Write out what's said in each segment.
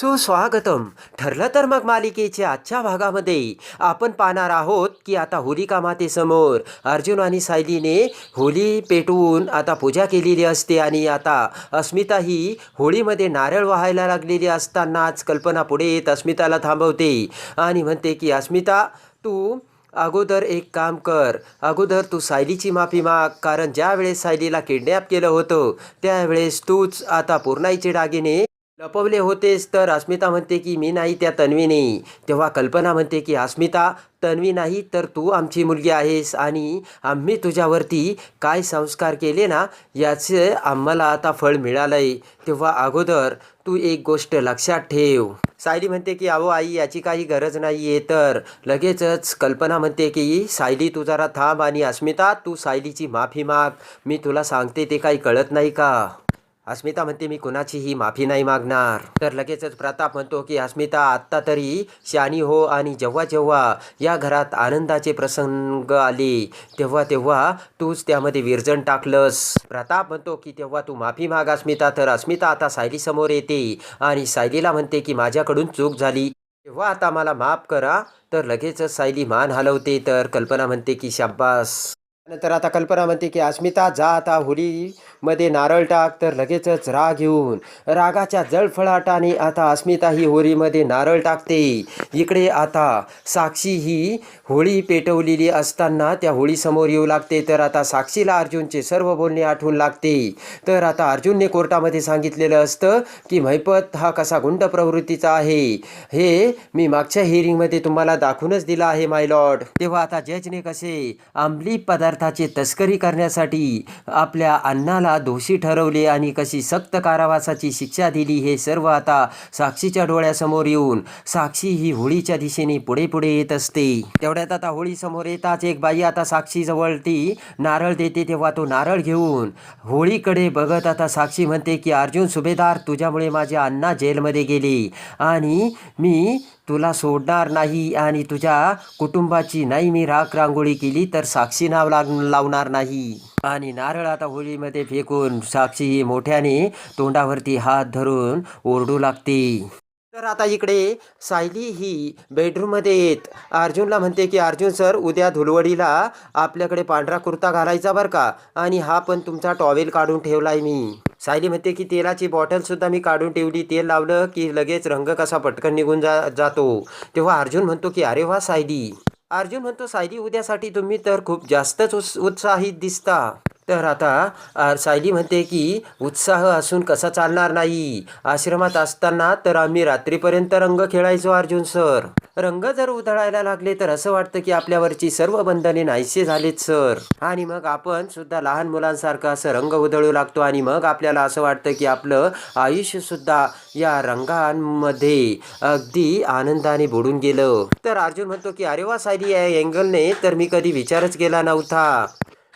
सुस्वागतम. ठरलं तर मग मालिकेच्या आजच्या भागामध्ये. आपण पाहणार आहोत की आता होलिका मातेसमोर अर्जुन आणि सायलीने होली पेटवून आता पूजा केलेली असते आणि आता अस्मिता ही होळीमध्ये नारळ वाहायला लागलेली असतानाच कल्पना पुढे येत अस्मिताला थांबवते आणि म्हणते की अस्मिता तू अगोदर एक काम कर. अगोदर तू सायलीची माफी माग. कारण ज्या वेळेस सायलीला किडनॅप केलं होतं त्यावेळेस तूच आता पूर्णाईचे दागिने लपवले होतेस तर अस्मिता म्हणते की मी नाही त्या तन्वी नाही तेव्हा कल्पना म्हणते की अस्मिता तन्वी नाही तर तू आमची मुलगी आहेस आणि आम्ही तुझ्यावरती काय संस्कार केले ना याचे आम्हाला आता फळ मिळालं आहे तेव्हा अगोदर तू एक गोष्ट लक्षात ठेव. सायली म्हणते की अहो आई याची काही गरज नाही आहे तर लगेचच कल्पना म्हणते की सायली तू जरा थांब आणि अस्मिता तू सायलीची माफी माग. मी तुला सांगते ते काही कळत नाही का? अस्मिता म्हणते मी कुणाचीही माफी नाही मागणार. तर लगेचच प्रताप म्हणतो की अस्मिता आत्ता तरी शानी हो आणि जेव्हा जेव्हा या घरात आनंदाचे प्रसंग आले तेव्हा तेव्हा तूच त्यामध्ये विरजण टाकलंस. प्रताप म्हणतो की तेव्हा तू माफी माग अस्मिता. तर अस्मिता आता सायलीसमोर येते आणि सायलीला म्हणते की माझ्याकडून चूक झाली. तेव्हा आता मला माफ करा. तर लगेचच सायली मान हलवते तर कल्पना म्हणते की शाब्बास. नंतर आता कल्पना म्हणते की अस्मिता जा आता होलीमध्ये नारळ टाक तर लगेचच राग येऊन. रागाच्या जळफळाटाने आता अस्मिता ही होळीमध्ये नारळ टाकते. इकडे आता साक्षी ही होळी पेटवलेली असताना त्या होळीसमोर येऊ लागते. तर आता साक्षीला अर्जुनचे सर्व बोलणे आठवून लागते. तर आता अर्जुनने कोर्टामध्ये सांगितलेलं असतं की महिपत हा कसा गुंड प्रवृत्तीचा आहे? हे मी मागच्या हिअरिंगमध्ये तुम्हाला दाखवूनच दिला आहे माय लॉर्ड तेव्हा आता जजने कसे अंमली पदार्थाची तस्करी करण्यासाठी आपल्या अण्णाला दोषी ठरवले आणि कशी सक्त कारावासाची शिक्षा दिली हे सर्व आता साक्षीच्या डोळ्यासमोर येऊन साक्षी ही होळीच्या दिशेने पुढे पुढे येत असते. तेवढ्यात आता होळी समोर येताच एक बाई आता साक्षीजवळ ती नारळ देते तेव्हा तो नारळ घेऊन होळीकडे बघत आता साक्षी म्हणते की अर्जुन सुभेदार तुझ्यामुळे माझे अण्णा जेलमध्ये गेले आणि मी तुला सोडणार नाही आणि तुझ्या कुटुंबाची नाही मी राख रांगोळी केली तर साक्षी नाव लाग लावणार नाही. आणि नारळ आता होळीमध्ये फेकून साक्षी ही मोठ्याने तोंडावरती हात धरून ओरडू लागते. तर आता इकडे सायली ही बेडरूममध्ये येत. अर्जुनला म्हणते की अर्जुन सर उद्या धुलवडीला आपल्याकडे पांढरा कुर्ता घालायचा बरं का? आणि हा पण तुमचा टॉवेल काढून ठेवलाय मी. सायली म्हणते की तेलाची बॉटलसुद्धा मी काढून ठेवली. तेल लावलं की लगेच रंग कसा पटकन निघून जा जातो. तेव्हा अर्जुन म्हणतो की अरे वा सायली. अर्जुन म्हणतो सायली उद्यासाठी तुम्ही तर खूप जास्तच उत्साहित दिसता. तर आता सायली म्हणते की उत्साह असून कसा चालणार नाही? आश्रमात असताना तर आम्ही रात्रीपर्यंत रंग खेळायचो अर्जुन सर. रंग जर उधळायला लागले तर असं वाटतं की आपल्यावरची सर्व बंधने नाहीसे झालेत सर. आणि मग आपण सुद्धा लहान मुलांसारखं असं रंग उधळू लागतो आणि मग आपल्याला असं वाटतं की आपलं आयुष्य सुद्धा या रंगांमध्ये अगदी आनंदाने बुडून गेलं. तर अर्जुन म्हणतो की अरे वा सायली या अँगलने तर मी कधी विचारच केला नव्हता.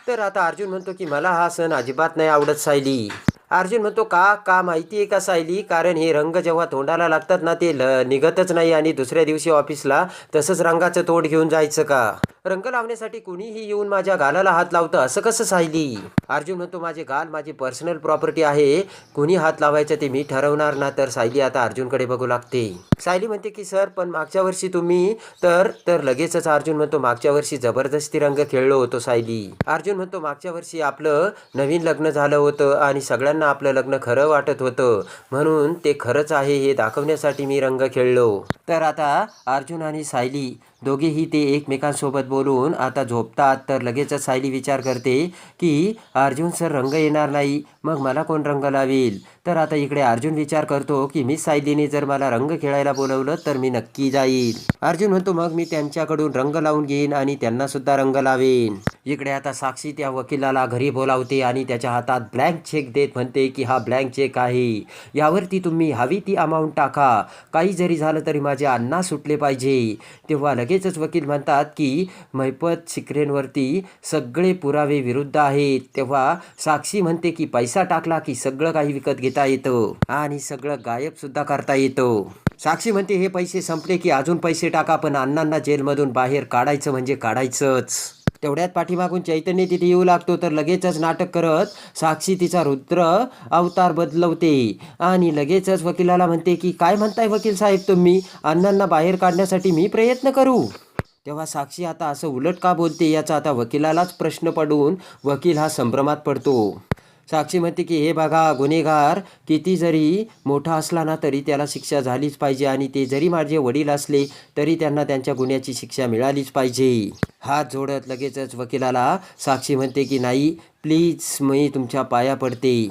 तर आता अर्जुन म्हणतो की मला हा सण अजिबात नाही आवडत सायली. अर्जुन म्हणतो का? का माहिती आहे का सायली? कारण हे रंग जेव्हा तोंडाला लागतात ना ते ल निघतच नाही आणि दुसऱ्या दिवशी ऑफिसला तसंच रंगाचं तोंड घेऊन जायचं का? रंग लावण्यासाठी कुणीही येऊन माझ्या गालाला हात लावतं असं कसं सायली? अर्जुन म्हणतो माझे गाल माझी पर्सनल प्रॉपर्टी आहे कुणी हात लावायचं ते मी ठरवणार ना तर सायली आता अर्जुनकडे बघू लागते. सायली म्हणते की सर पण मागच्या वर्षी तुम्ही तर तर लगेचच अर्जुन म्हणतो मागच्या वर्षी जबरदस्ती रंग खेळलो होतो सायली. अर्जुन म्हणतो मागच्या वर्षी आपलं नवीन लग्न झालं होतं आणि सगळ्यांना आपलं लग्न खरं वाटत होतं. म्हणून ते खरंच आहे हे दाखवण्यासाठी मी रंग खेळलो. तर आता अर्जुन आणि सायली दोघेही ते एकमेकांसोबत बोलून आता झोपतात. तर लगेचच सायली विचार करते की अर्जुन सर रंग येणार नाही. मग मला कोण रंग लावेल? तर आता इकडे अर्जुन विचार करतो की मी सायलीने जर मला रंग खेळायला बोलवलं तर मी नक्की जाईल. अर्जुन म्हणतो मग मी त्यांच्याकडून रंग लावून घेईन आणि त्यांना सुद्धा रंग लावेन. इकडे आता साक्षी त्या वकिलाला घरी बोलावते आणि त्याच्या हातात ब्लँक चेक देत म्हणते की हा ब्लँक चेक आहे. यावरती तुम्ही हवी ती अमाऊंट टाका. काही जरी झालं तरी माझे अण्णा सुटले पाहिजे. तेव्हा लगेचच वकील म्हणतात की मैपत शिकरेंवरती सगळे पुरावे विरुद्ध आहेत. तेव्हा साक्षी म्हणते की पैसा टाकला की सगळं काही विकत घेता येतं आणि सगळं गायब सुद्धा करता येतं. साक्षी म्हणते हे पैसे संपले की अजून पैसे टाका पण अण्णांना जेलमधून बाहेर काढायचं म्हणजे काढायचंच. तेवढ्यात पाठीमागून चैतन्य तिथे येऊ लागतो तर लगेचच नाटक करत साक्षी तिचा रुद्र अवतार बदलवते आणि लगेचच वकिलाला म्हणते की काय म्हणताय वकील साहेब तुम्ही? अण्णांना बाहेर काढण्यासाठी मी प्रयत्न करू. तेव्हा साक्षी आता असं उलट का बोलते याचा आता वकिलालाच प्रश्न पडून वकील हा संभ्रमात पडतो. साक्षी म्हणते की हे बघा गुन्हेगार किती जरी मोठा असला ना तरी त्याला शिक्षा झालीच पाहिजे आणि ते जरी माझे वडील असले तरी त्यांना त्यांच्या गुन्ह्याची शिक्षा मिळालीच पाहिजे. हात जोडत लगेचच वकिलाला साक्षी म्हणते की नाही प्लीज मी तुमच्या पाया पडते.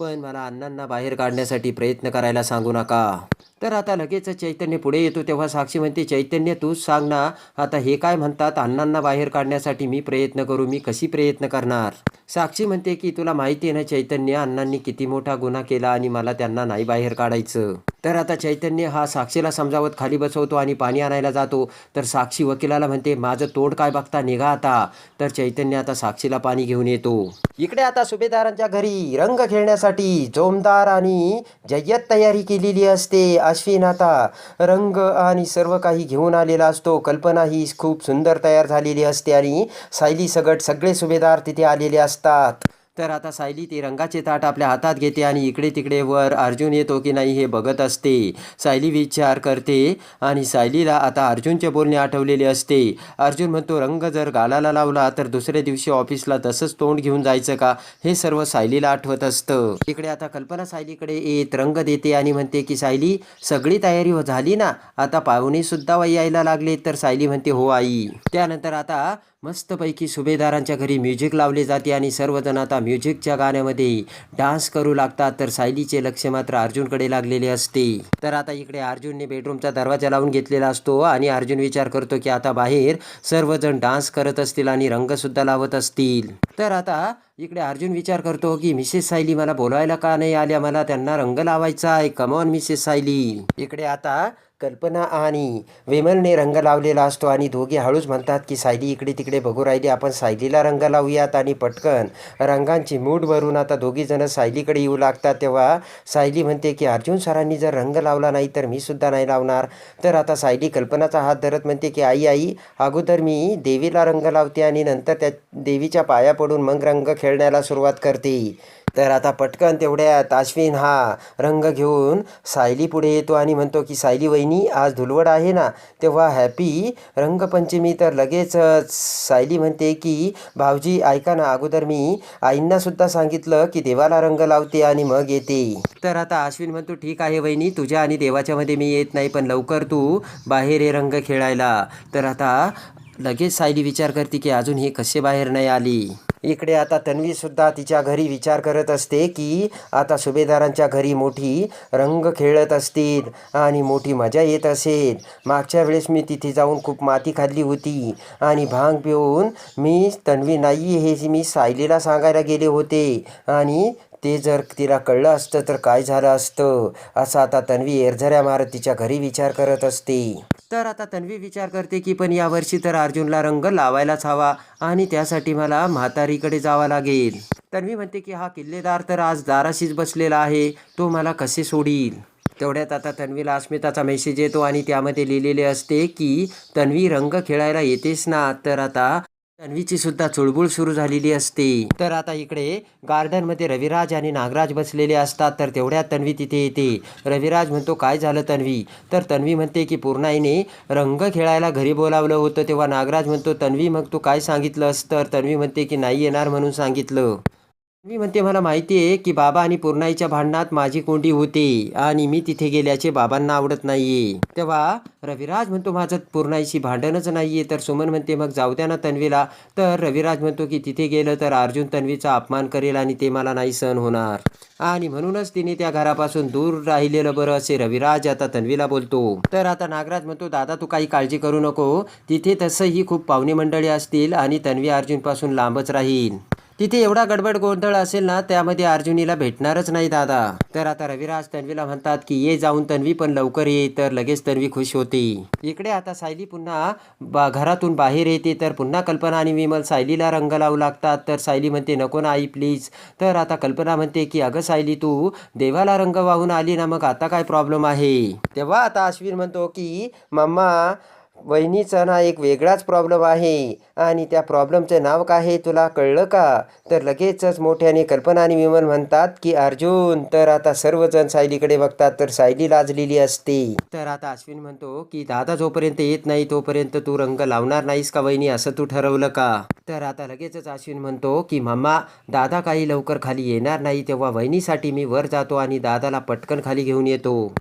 पण मला अण्णांना बाहेर काढण्यासाठी प्रयत्न करायला सांगू नका. तर आता लगेच चैतन्य पुढे येतो तेव्हा साक्षी म्हणते चैतन्य तूच सांग ना आता हे काय म्हणतात? अण्णांना बाहेर काढण्यासाठी मी प्रयत्न करू मी कशी प्रयत्न करणार? साक्षी म्हणते की तुला माहिती आहे ना चैतन्य अण्णांनी किती मोठा गुन्हा केला आणि मला त्यांना नाही बाहेर काढायचं. तर आता चैतन्य हा साक्षीला समजावत खाली बसवतो आणि पाणी आणायला जातो. तर साक्षी वकिलाला म्हणते माझं तोड काय बघता? निघा आता. तर चैतन्य आता साक्षीला पाणी घेऊन येतो. इकडे आता सुभेदारांच्या घरी रंग खेळण्यासाठी जोमदार आणि जय्यत तयारी केलेली असते. अश्विन आता रंग आणि सर्व काही घेऊन आलेला असतो. कल्पना ही खूप सुंदर तयार झालेली असते आणि सायली सगट सगळे सुभेदार तिथे आलेले असतात. तर आता सायली ते रंगाचे ताट आपल्या हातात घेते आणि इकडे तिकडे वर अर्जुन येतो की नाही हे बघत असते. सायली विचार करते आणि सायलीला आता अर्जुनचे बोलणे आठवलेले असते. अर्जुन म्हणतो रंग जर गालाला लावला तर दुसऱ्या दिवशी ऑफिसला तसंच तोंड घेऊन जायचं का? हे सर्व सायलीला आठवत असतं. इकडे आता कल्पना सायलीकडे येत रंग देते आणि म्हणते की सायली सगळी तयारी हो झाली ना? आता पाहुणेसुद्धा वाई यायला लागले तर सायली म्हणते हो आई. त्यानंतर आता मस्तपैकी सुभेदारांच्या घरी म्युझिक लावले जाते आणि सर्वजण आता म्युझिकच्या गाण्यामध्ये डान्स करू लागतात. तर सायलीचे लक्ष मात्र अर्जुनकडे लागलेले असते. तर आता इकडे अर्जुनने बेडरूमचा दरवाजा लावून घेतलेला असतो आणि अर्जुन विचार करतो की आता बाहेर सर्वजण डान्स करत असतील आणि रंगसुद्धा लावत असतील. तर आता इकडे अर्जुन विचार करतो की मिसेस सायली मला बोलायला का नाही आल्या? मला त्यांना रंग लावायचा आहे. Come on Mrs Sayali. इकडे आता कल्पना आणि विमलने रंग लावलेला असतो आणि दोघे हळूच म्हणतात की सायली इकडे तिकडे बघू राहिली. आपण सायलीला रंग लावूयात आणि पटकन रंगांची मूड भरून आता दोघी जण सायलीकडे येऊ लागतात. तेव्हा सायली म्हणते की अर्जुन सरांनी जर रंग लावला नाही तर मी सुद्धा नाही लावणार. तर आता सायली कल्पनाचा हात धरत म्हणते की आई आई अगोदर मी देवीला रंग लावते आणि नंतर त्या देवीच्या पाया पडून मग रंग खेळण्याला सुरुवात करते. तर आता पटकन तेवढ्यात अश्विन हा रंग घेऊन सायली पुढे येतो आणि म्हणतो की सायली वहिनी आज धुलवड आहे ना? तेव्हा हॅपी रंगपंचमी. तर लगेचच सायली म्हणते की भाऊजी ऐका ना अगोदर मी आईंनासुद्धा सांगितलं की देवाला रंग लावते आणि मग येते. तर आता अश्विन म्हणतो ठीक आहे वहिनी तुझ्या आणि देवाच्या मध्ये मी येत नाही पण लवकर तू बाहेर हे रंग खेळायला. तर आता लगेच सायली विचार करते की अजून ही कसे बाहेर नाही आली? इकडे आता तन्वी सुद्धा तिच्या घरी विचार करत असते की आता सुभेदारांच्या घरी मोठी रंग खेळत असतील आणि मोठी मजा येत असेल. मागच्या वेळेस मी तिथे जाऊन खूप माती खाल्ली होती आणि भांग पिऊन मी तन्वी नाही हे मी सायलीला सांगायला गेले होते आणि ते जर तिला कळलं असतं तर काय झालं असतं? असं आता तन्वी एरझऱ्या मारत तिच्या घरी विचार करत असते. तर आता तन्वी विचार करते की पण यावर्षी तर अर्जुनला रंग लावायलाच हवा आणि त्यासाठी मला म्हातारीकडे जावं लागेल. तन्वी म्हणते की हा किल्लेदार तर आज दाराशीच बसलेला आहे. तो मला कसे सोडील? तेवढ्यात आता तन्वीला अस्मिताचा मेसेज येतो आणि त्यामध्ये लिहिलेले असते की तन्वी रंग खेळायला येतेस ना? तर आता तन्वीची सुद्धा चुळबुळ सुरू झालेली असते. तर आता इकडे गार्डनमध्ये रविराज आणि नागराज बसलेले असतात. तर तेवढ्यात तन्वी तिथे येते. रविराज म्हणतो काय झालं तन्वी? तर तन्वी म्हणते की पूर्णाईने रंग खेळायला घरी बोलावलं होतं तेव्हा नागराज म्हणतो तन्वी मग तू काय सांगितलं असतं तर तन्वी म्हणते की नाही येणार म्हणून सांगितलं. मी म्हणते मला माहिती आहे की बाबा आणि पूर्णाईच्या भांडणात माझी कोंडी होते आणि मी तिथे गेल्याचे बाबांना आवडत नाहीये. तेव्हा रविराज म्हणतो माझं पूर्णाईशी भांडणच नाहीये. तर सुमन म्हणते मग जाऊ द्या ना तन्वीला. तर रविराज म्हणतो की तिथे गेलं तर अर्जुन तन्वीचा अपमान करेल आणि ते मला नाही सहन होणार. आणि म्हणूनच तिने त्या घरापासून दूर राहिलेलं बरं असे रविराज आता तन्वीला बोलतो. तर आता नागराज म्हणतो दादा तू काही काळजी करू नको. तिथे तसंही खूप पाहुणे मंडळी असतील आणि तन्वी अर्जुनपासून लांबच राहील. तिथे एवढा गडबड गोंधळ असेल ना त्यामध्ये अर्जुनीला भेटणारच नाही दादा. तर आता रविराज तन्वीला म्हणतात की ये जाऊन तन्वी पण लवकर ये. तर लगेच तन्वी खुश होते. इकडे आता सायली पुन्हा बा घरातून बाहेर येते. तर पुन्हा कल्पना आणि विमल सायलीला रंग लावू लागतात. तर सायली म्हणते नको ना आई प्लीज तर आता कल्पना म्हणते की अगं सायली तू देवाला रंग वाहून आली ना मग आता काय प्रॉब्लेम आहे? तेव्हा आता अश्विन म्हणतो की मम्मा वहिनीचा ना एक वेगळाच प्रॉब्लेम आहे. आणि त्या प्रॉब्लेमचं नाव काय आहे तुला कळलं का? तर लगेचच मोठ्याने कल्पना आणि विमल म्हणतात की अर्जुन तर आता सर्वजण सायलीकडे बघतात तर सायली लाजलेली असते. तर आता अश्विन म्हणतो की दादा जोपर्यंत येत नाही तोपर्यंत तू रंग लावणार नाहीस का वहिनी? असं तू ठरवलं का? तर आता लगेचच अश्विन म्हणतो की मम्मा दादा काही लवकर खाली येणार नाही तेव्हा वहिनीसाठी मी वर जातो आणि दादाला पटकन खाली घेऊन येतो.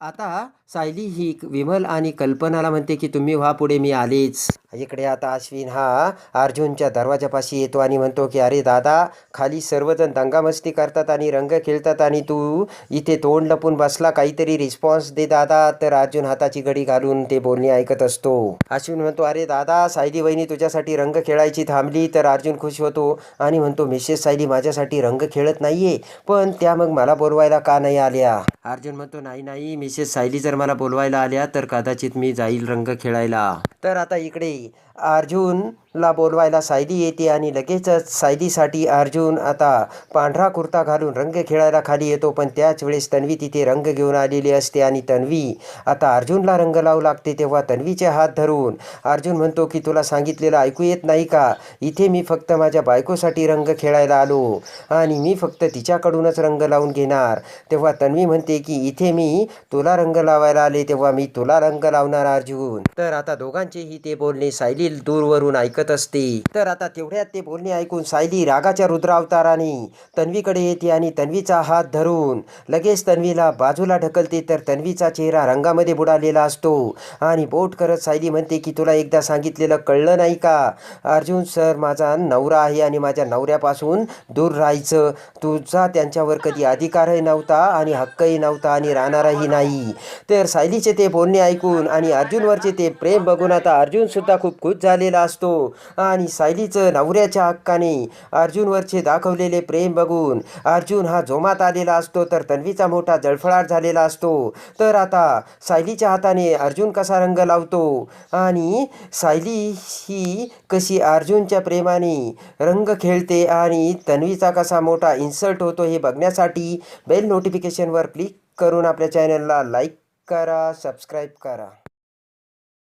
आता सायली ही विमल आणि कल्पनाला म्हणते की तुम्ही व्हा पुढे मी आलेच. इकडे आता अश्विन हा अर्जुनच्या दरवाजापाशी येतो आणि म्हणतो की अरे दादा खाली सर्वजण दंगामस्ती करतात आणि रंग खेळतात आणि तू इथे तोंड लपून बसला काहीतरी रिस्पॉन्स दे दादा. तर अर्जुन हाताची घडी घालून ते बोलणे ऐकत असतो. अश्विन म्हणतो अरे दादा सायली वहिनी तुझ्यासाठी रंग खेळायची थांबली. तर अर्जुन खुश होतो आणि म्हणतो मिसेस सायली माझ्यासाठी रंग खेळत नाहीये पण त्या मग मला बोलवायला का नाही आल्या? अर्जुन म्हणतो नाही नाही मिसेस सायली जर मला बोलवायला आल्या तर कदाचित मी जाईल रंग खेळायला. तर आता इकडे अर्जुन ला बोलवायला सायली येते आणि लगेचच सायलीसाठी अर्जुन आता पांढरा कुर्ता घालून रंग खेळायला खाली येतो पण त्याच वेळेस तन्वी तिथे रंग घेऊन आलेली असते आणि तन्वी आता अर्जुनला रंग लावू लागते तेव्हा तन्वीचे हात धरून अर्जुन म्हणतो की तुला सांगितलेलं ऐकू येत नाही का? इथे मी फक्त माझ्या बायकोसाठी रंग खेळायला आलो आणि मी फक्त तिच्याकडूनच रंग लावून घेणार. तेव्हा तन्वी म्हणते की इथे मी तुला रंग लावायला आले तेव्हा मी तुला रंग लावणार अर्जुन. तर आता दोघांचेही ते बोलणे सायली दूरवरून ऐकत असते. तर आता तेवढ्यात ते बोलणे ऐकून सायली रागाच्या रुद्रावताराने तन्वीकडे येते आणि तन्वीचा हात धरून लगेच तन्वीला बाजूला ढकलते. तर तन्वीचा चेहरा रंगामध्ये बुडालेला असतो आणि बोट करत सायली म्हणते की तुला एकदा सांगितलेलं कळलं नाही का? अर्जुन सर माझा नवरा आहे आणि माझ्या नवऱ्यापासून दूर राहायचं. तुझा त्यांच्यावर कधी अधिकारही नव्हता आणि हक्कही नव्हता आणि राहणारही नाही. तर सायलीचे ते बोलणे ऐकून आणि अर्जुनवरचे ते प्रेम बघून आता अर्जुनसुद्धा खूप खुश झालेला असतो. आणि सायलीचं नवऱ्याच्या हक्काने अर्जुनवरचे दाखवलेले प्रेम बघून अर्जुन हा जोमात आलेला असतो तर तन्वीचा मोठा जळफळाट झालेला असतो. तर आता सायलीच्या हाताने अर्जुन कसा रंग लावतो आणि सायली ही कशी अर्जुनच्या प्रेमाने रंग खेळते आणि तन्वीचा कसा मोठा इन्सल्ट होतो हे बघण्यासाठी बेल नोटिफिकेशनवर क्लिक करून आपल्या चॅनलला लाईक करा सबस्क्राईब करा.